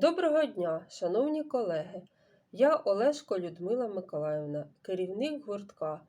Доброго дня, шановні колеги. Я Олешко Людмила Миколаївна, керівник гуртка.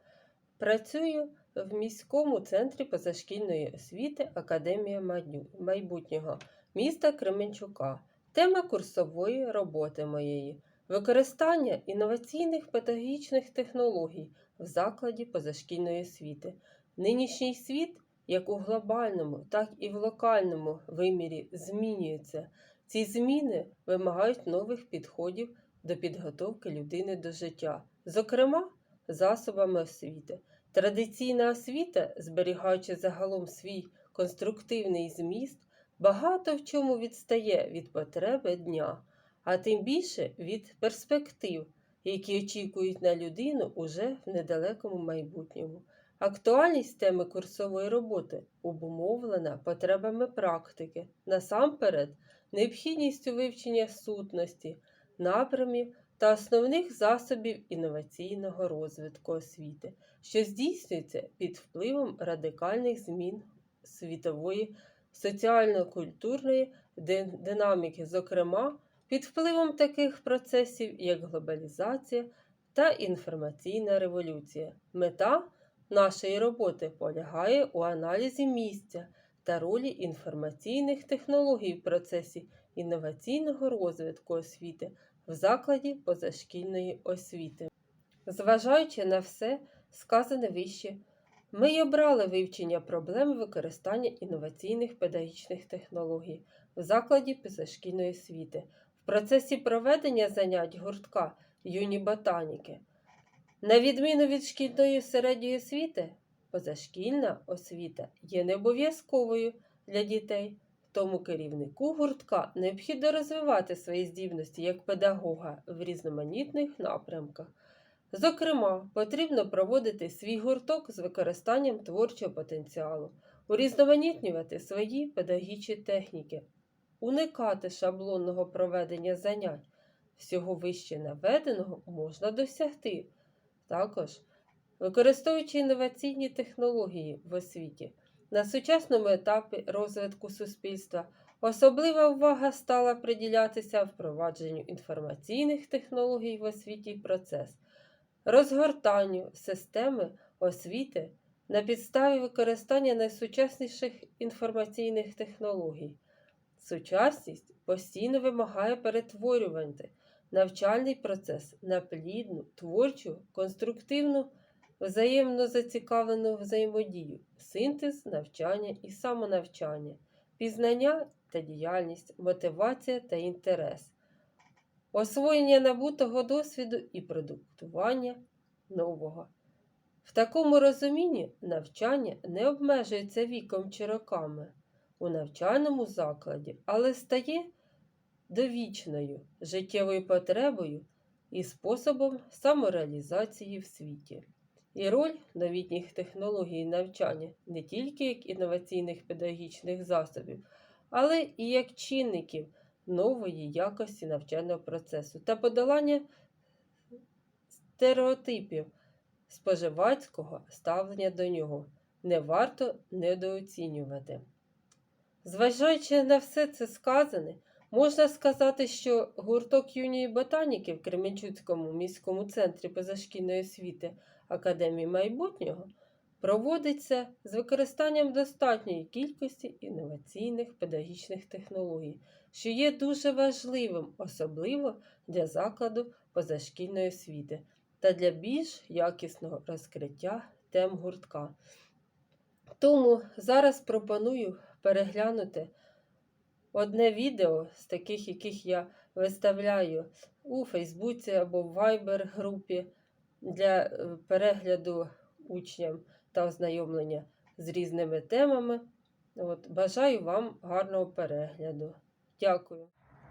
Працюю в міському центрі позашкільної освіти Академія майбутнього міста Кременчука. Тема курсової роботи моєї використання інноваційних педагогічних технологій в закладі позашкільної освіти. Нинішній світ, як у глобальному, так і в локальному вимірі, змінюється. Ці зміни вимагають нових підходів до підготовки людини до життя, зокрема, засобами освіти. Традиційна освіта, зберігаючи загалом свій конструктивний зміст, багато в чому відстає від потреби дня, а тим більше від перспектив, які очікують на людину уже в недалекому майбутньому. Актуальність теми курсової роботи обумовлена потребами практики, насамперед необхідністю вивчення сутності, напрямів та основних засобів інноваційного розвитку освіти, що здійснюється під впливом радикальних змін світової соціально-культурної динаміки, зокрема під впливом таких процесів, як глобалізація та інформаційна революція. Мета нашої роботи полягає у аналізі місця та ролі інформаційних технологій в процесі інноваційного розвитку освіти в закладі позашкільної освіти. Зважаючи на все сказане вище, ми й обрали вивчення проблем використання інноваційних педагогічних технологій в закладі позашкільної освіти в процесі проведення занять гуртка юні ботаніки. На відміну від шкільної середньої освіти, позашкільна освіта є не обов'язковою для дітей, тому керівнику гуртка необхідно розвивати свої здібності як педагога в різноманітних напрямках. Зокрема, потрібно проводити свій гурток з використанням творчого потенціалу, урізноманітнювати свої педагогічні техніки, уникати шаблонного проведення занять. Всього вище наведеного можна досягти. Також, використовуючи інноваційні технології в освіті, на сучасному етапі розвитку суспільства особлива увага стала приділятися впровадженню інформаційних технологій в освіті процес, розгортанню системи освіти на підставі використання найсучасніших інформаційних технологій. Сучасність постійно вимагає перетворювати навчальний процес на плідну, творчу, конструктивну, взаємно зацікавлену взаємодію, синтез навчання і самонавчання, пізнання та діяльність, мотивація та інтерес, освоєння набутого досвіду і продуктування нового. В такому розумінні навчання не обмежується віком чи роками у навчальному закладі, але стає довічною життєвою потребою і способом самореалізації в світі. І роль новітніх технологій навчання не тільки як інноваційних педагогічних засобів, але і як чинників нової якості навчального процесу та подолання стереотипів споживацького ставлення до нього не варто недооцінювати. Зважаючи на все це сказане, можна сказати, що гурток юної ботаніки в Кременчуцькому міському центрі позашкільної освіти Академії майбутнього проводиться з використанням достатньої кількості інноваційних педагогічних технологій, що є дуже важливим, особливо для закладу позашкільної освіти та для більш якісного розкриття тем гуртка. Тому зараз пропоную переглянути одне відео з таких, яких я виставляю у Фейсбуці або в Viber групі для е, перегляду учням та ознайомлення з різними темами. От, бажаю вам гарного перегляду. Дякую.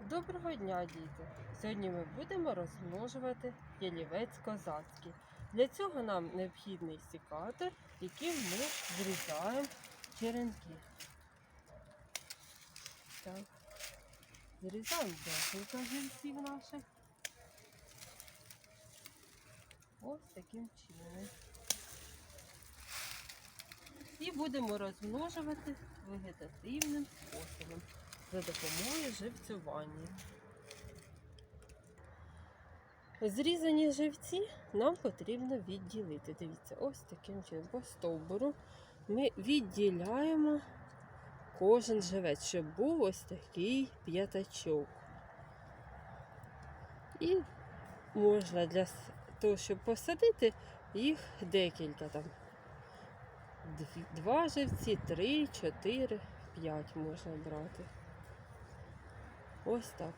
Доброго дня, діти! Сьогодні ми будемо розмножувати ялівець козацький. Для цього нам необхідний сікатор, яким ми зрізаємо черенки. Так. Зрізаємо декілька гільців наших. Ось таким чином. І будемо розмножувати вегетативним способом за допомогою живцювання. Зрізані живці нам потрібно відділити. Дивіться, ось таким чином по стовбуру ми відділяємо кожен живець, щоб був ось такий п'ятачок. І можна для того, щоб посадити, їх декілька там. Два живці, три, чотири, п'ять можна брати. Ось так.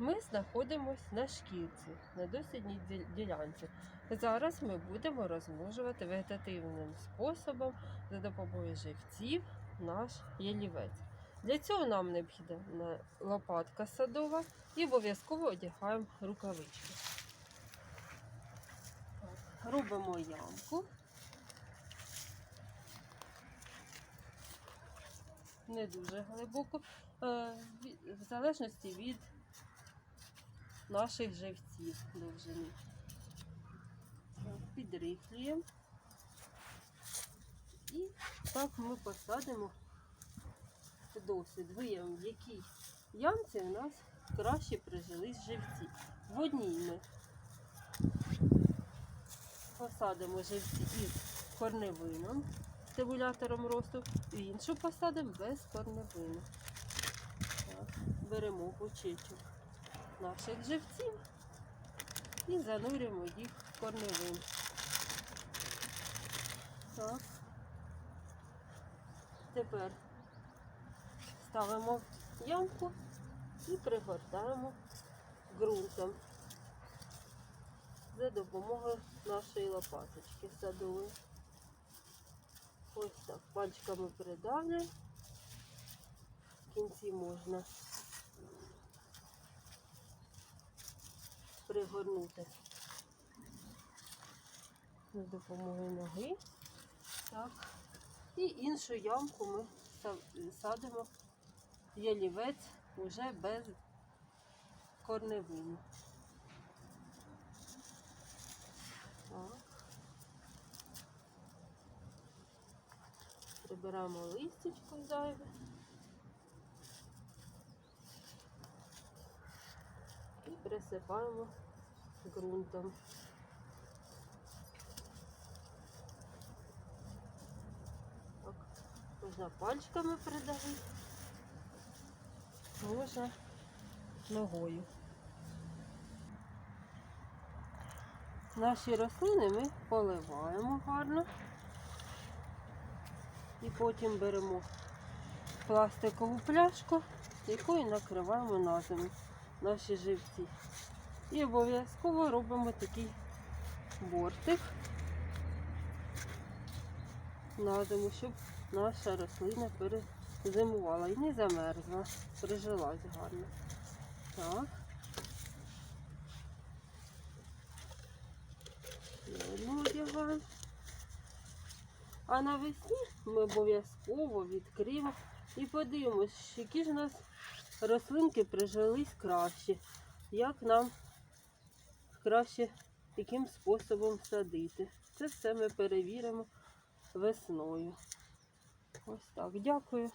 Ми знаходимося на шкірці, на дослідній ділянці. Зараз ми будемо розмножувати вегетативним способом за допомогою живців наш ялівець. Для цього нам необхідна лопатка садова і обов'язково одягаємо рукавички. Робимо ямку. Не дуже глибоко, е, в залежності від наших живців довжини. Підрихлюємо. І так ми посадимо досвід. Виявимо, в якій ямці у нас краще прижились живці. В одній ми посадимо живці із корневином, стимулятором росту, в іншу посадимо без корневину. Так, беремо почечок наших живців і занурюємо їх в корневин. Так. Тепер ставимо ямку і пригортаємо ґрунтом за допомогою нашої лопаточки садової. Ось так, пальчиками придавлюємо. В кінці можна пригорнути за допомогою ноги. Так. І іншу ямку ми садимо ялівець уже без корневини. Так. Прибираємо листячко зайве. І ґрунтом. Так, можна пальчиками придавити, можна ногою. Наші рослини ми поливаємо гарно. І потім беремо пластикову пляшку, якою накриваємо на зиму наші живці. І обов'язково робимо такий бортик на зиму, щоб наша рослина перезимувала і не замерзла, прижилась гарно. Так. Ще одну одягаємо. А навесні ми обов'язково відкриємо і подивимось, які ж у нас рослинки прижились краще, як нам краще яким способом садити. Це все ми перевіримо весною. Ось так. Дякую.